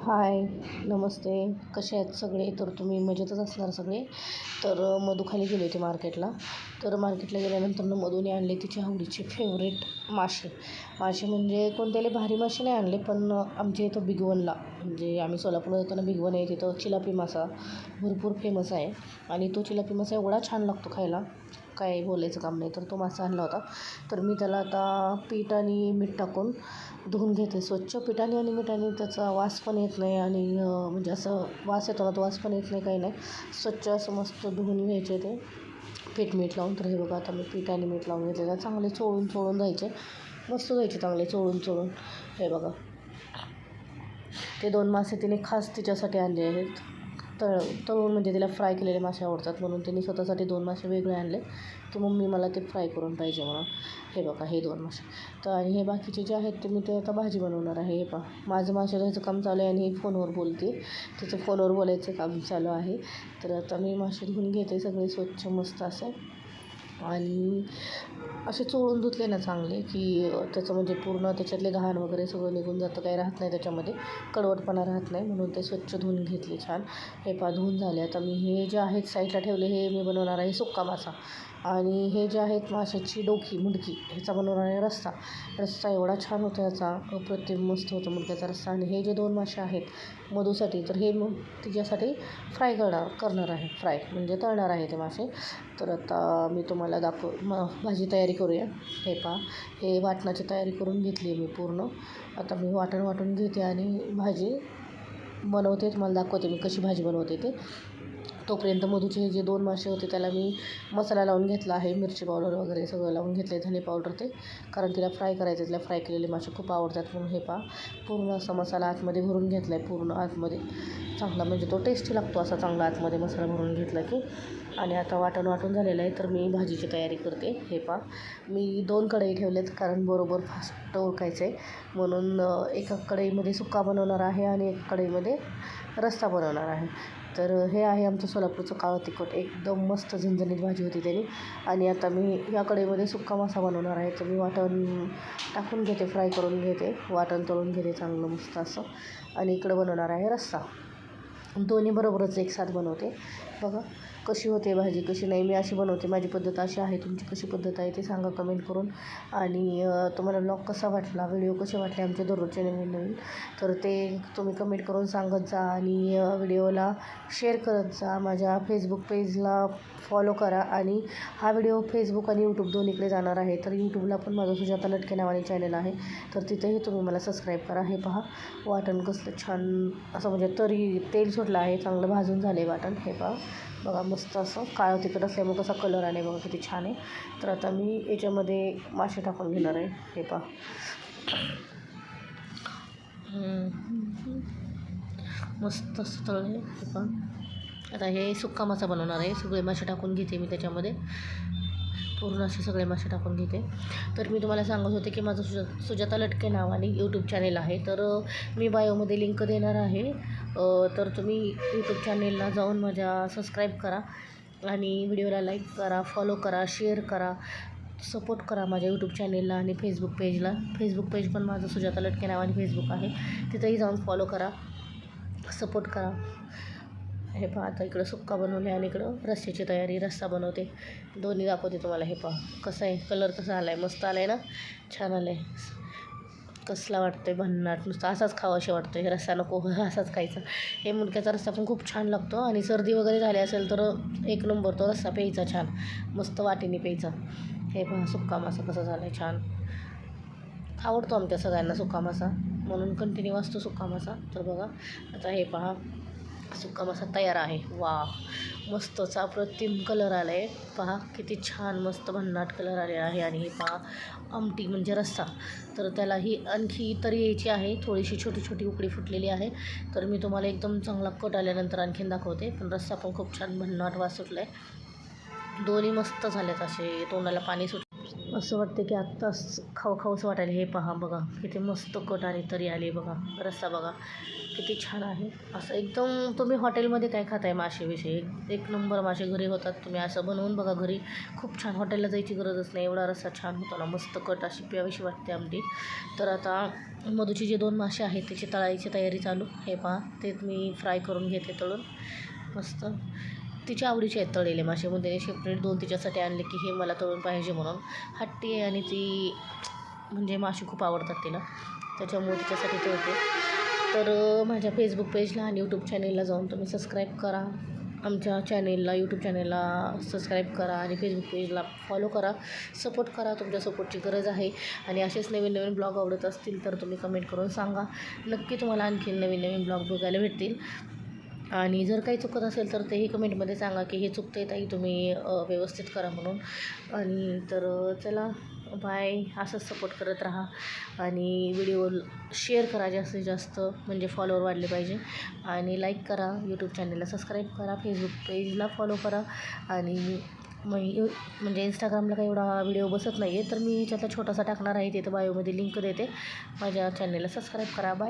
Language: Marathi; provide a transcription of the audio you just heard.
हाय नमस्ते. कसे आहेत सगळे? तर तुम्ही मजेतच असणार सगळे. तर मधू खाली गेले होते मार्केटला. तर मार्केटला गेल्यानंतर न मधूने आणले तिच्या आवडीचे फेवरेट मासे. मासे म्हणजे कोणत्याही भारी मासे नाही आणले पण आमच्या इथं बिगवनला म्हणजे आम्ही सोलापूरला जाताना बिगवन आहे तिथं चिलापी मासा भरपूर फेमस आहे. आणि तो चिलापी मासा एवढा छान लागतो खायला. काही बोलायचं काम नाही. तर तो मासा आणला होता. तर मी त्याला आता पीठ आणि मीठ टाकून धुवून घेते. स्वच्छ पिठाने आणि मिठाने त्याचा वास पण येत नाही आणि म्हणजे असं वास येतो ना तो वास पण येत नाही काही नाही. स्वच्छ असं मस्त धुवून घ्यायचे ते. पीठ मीठ लावून. तर हे बघा आता मी पीठ आणि मीठ लावून घेतलेलं चांगले चोळून चोळून जायचे. मस्त जायचे चांगले चोळून चोळून. हे बघा. ते दोन मासे तिने खास तिच्यासाठी आणले आहेत. तळ तळून म्हणजे तिला फ्राय केलेले मासे आवडतात. म्हणून तिने स्वतःसाठी दोन मासे वेगळे आणले. की मम्मी मला ते फ्राय करून पाहिजे म्हणून. हे बघा हे दोन मासे. तर आणि हे बाकीचे जे आहेत ते मी ते आता भाजी बनवणार आहे. हे पहा. माझं मासे धुवायचं काम चालू आहे आणि ही फोनवर बोलते. तिचं फोनवर बोलायचं काम चालू आहे. तर आता मी मासे धुवून घेते. सगळे स्वच्छ मस्त असे. आणि असे चोळून धुतले ना चांगले की त्याचं म्हणजे पूर्ण त्याच्यातले घाण वगैरे सगळं निघून जातं. काही राहत नाही त्याच्यामध्ये. कडवटपणा राहत नाही. म्हणून ते स्वच्छ धुवून घेतले छान. हे पा धुवून झाले. आता मी हे जे आहेत साईडला ठेवले हे मी बनवणार आहे सुक्का मासा. आणि हे जे आहेत माशाची डोकी मुंडकी ह्याचा बनवणारा रस्सा. रस्सा एवढा छान होता याचा अप्रतिम मस्त होतो मुंडक्याचा रस्सा. आणि हे जे दोन मासे आहेत मधूसाठी तर हे मग तिच्यासाठी फ्राय करणार करणार आहे. फ्राय म्हणजे तळणार आहे ते मासे. तर आता मी तुम्हाला दाखव म भाजी तयारी करूया. हे पहा हे वाटणाची तयारी करून घेतली आहे मी पूर्ण. आता मी वाटण वाटून घेते आणि भाजी बनवते. तुम्हाला दाखवते मी कशी भाजी बनवते ते. तोपर्यंत मधूचे जे दोन मासे होते त्याला मी मसाला लावून घेतला आहे मिरची पावडर वगैरे सगळं लावून घेतले धने पावडर ते. कारण तिला फ्राय करायचं तिला फ्राय केलेले मासे खूप आवडतात म्हणून हे पा. पूर्ण असा मसाला आतमध्ये भरून घेतला आहे पूर्ण आतमध्ये. चांगला म्हणजे तो टेस्टी लागतो असा चांगला आतमध्ये मसाला भरून घेतला की. आणि आता वाटण वाटून झालेलं आहे तर मी भाजीची तयारी करते. हे पा. मी दोन कढई ठेवलेत कारण बरोबर फास्ट ओळखायचं आहे म्हणून एका कढईमध्ये सुक्का बनवणार आहे आणि एका कढईमध्ये रस्सा बनवणार आहे. तर हे आहे आमचं सोलापूरचं काळं तिखट. एकदम मस्त झणझणीत भाजी होती त्याने आणि आता मी या कढईमध्ये सुक्का मासा बनवणार आहे. तर मी वाटण टाकून घेते फ्राय करून घेते. वाटण तळून घेते चांगलं मस्त असं. आणि इकडं बनवणार आहे रस्सा. दोन्ही बरोबरच एक साथ बनवते. बघा. कशी होते भाजी कशी नाही मी अशी बनवते. माझी पद्धत अशी आहे तुमची कशी पद्धत आहे ते सांगा कमेंट करून. आणि तुम्हाला ब्लॉग कसा वाटला व्हिडिओ कसे वाटले आमचे दररोजचे नवीन नवीन तर ते तुम्ही कमेंट करून सांगत जा आणि व्हिडिओला शेअर करत जा. माझ्या फेसबुक पेजला फॉलो करा आणि हा व्हिडिओ फेसबुक आणि यूट्यूब दोन्हीकडे जाणार आहे. तर यूट्यूबला पण माझं सुजाता लटके नावाने चॅनल आहे. तर तिथेही तुम्ही मला सबस्क्राईब करा. हे पहा वाटण कसलं छान असं म्हणजे तरी तेल सुटलं आहे चांगलं भाजून झालं आहे वाटण. हे पहा बघा मस्त मस्त असं. काळं हो तिखट असल्यामुळे कसा कलर आला आहे बघा किती छान आहे. तर आता मी याच्यामध्ये मासे टाकून घेणार आहे. हे पहा. मस्त असं तळ आहे हे पहा. आता हे सुक्का मासा बनवणार आहे. सगळे मासे टाकून घेते मी त्याच्यामध्ये. पूर्ण असे सगळे मासे टाकून घेते. तर मी तुम्हाला सांगत होते की माझं सुजा सुजाता लटके नावाने यूट्यूब चॅनेल आहे. तर मी बायोमध्ये लिंक देणार आहे. तर तुम्ही यूट्यूब चॅनेलला जाऊन माझ्या सबस्क्राईब करा आणि व्हिडिओला लाईक करा फॉलो करा शेअर करा सपोर्ट करा माझ्या यूट्यूब चॅनेलला आणि फेसबुक पेजला फेसबुक पेज पण माझं सुजाता लटके नावाने फेसबुक आहे. तिथंही जाऊन फॉलो करा सपोर्ट करा. हे पहा आता इकडं सुक्का बनवले आणि इकडं रस्स्याची तयारी रस्सा बनवते. दोन्ही दाखवते तुम्हाला हे पहा कसं आहे कलर कसा आला आहे मस्त आला आहे ना? छान आलं आहे कसला वाटतं आहे भन्नाट नुसतं असाच खावं असे वाटतं हे रस्सा नको असाच खायचा. हे मुलक्याचा रस्सा पण खूप छान लागतो आणि सर्दी वगैरे झाली असेल तर एक नंबर तो रस्सा प्यायचा छान मस्त वाटीने प्यायचा. हे पहा सुक्का मासा कसा झाला आहे छान. आवडतो आमच्या सगळ्यांना सुक्का मासा म्हणून कंटिन्यू असतो सुक्का मासा. तर बघा आता हे पहा सुकाम मासा तयार आहे. वा मस्तच अप्रतिम कलर आला आहे पहा किती छान मस्त भन्नाट कलर आलेला आहे. आणि हे पहा आमटी म्हणजे रस्सा. तर त्याला ही आणखी तरी यायची आहे. थोडीशी छोटी छोटी उकडी फुटलेली आहे. तर मी तुम्हाला एकदम चांगला कट आल्यानंतर आणखीन दाखवते. पण रस्सा पण खूप छान भन्नाट वास सुटला आहे दोन्ही मस्त झालेत असे. तोंडाला पाणी सुट असं वाटतं की आत्ताच खाऊ खाऊसं वाटायला हे पहा बघा किती मस्त कट आणि तरी आली बघा रस्सा बघा किती छान आहे. असं एकदम तुम्ही हॉटेलमध्ये काय खाताय मासेविषयी एक नंबर मासे घरी होतात तुम्ही असं बनवून बघा घरी. खूप छान हॉटेलला जायची गरजच नाही एवढा रस्सा छान होतो ना मस्त कट अशी प्यावीशी वाटते आमटी. तर आता मधूची जे दोन मासे आहेत त्याची तळायची तयारी चालू. हे पहा ते मी फ्राय करून घेते तळून. मस्त. तिच्या आवडीचे आहेत तळलेले. मासे म्हणून त्याने सेपरेट दोन तिच्यासाठी आणले की हे मला तळून पाहिजे म्हणून. हट्टी आहे आणि ती म्हणजे मासे खूप आवडतात तिला. त्याच्यामुळे तिच्यासाठी तळते. तर माझ्या फेसबुक पेजला आणि यूट्यूब चॅनेलला जाऊन तुम्ही सबस्क्राईब करा. आमच्या चॅनेलला यूट्यूब चॅनेलला सबस्क्राईब करा आणि फेसबुक पेजला फॉलो करा. सपोर्ट करा तुमच्या सपोर्टची गरज आहे. आणि असेच नवीन नवीन ब्लॉग आवडत असतील तर तुम्ही कमेंट करून सांगा. नक्की तुम्हाला आणखी नवीन नवीन ब्लॉग बघायला भेटतील. आणि जर काही चुकत असेल तर तेही कमेंटमध्ये सांगा की हे चुकते ताई तुम्ही व्यवस्थित करा म्हणून. आणि तर चला बाय. असंच सपोर्ट करत राहा. आणि व्हिडिओ शेअर करा जास्तीत जास्त म्हणजे फॉलोअर वाढले पाहिजे. आणि लाईक करा यूट्यूब चॅनलला सबस्क्राईब करा फेसबुक पेजला फॉलो करा. आणि मग यू- म्हणजे इंस्टाग्रामला काही एवढा व्हिडिओ बसत नाही आहे तर मी ह्याच्यातला छोटासा टाकणार आहे तिथं बायोमध्ये लिंक देते. माझ्या चॅनलला सबस्क्राईब करा बाय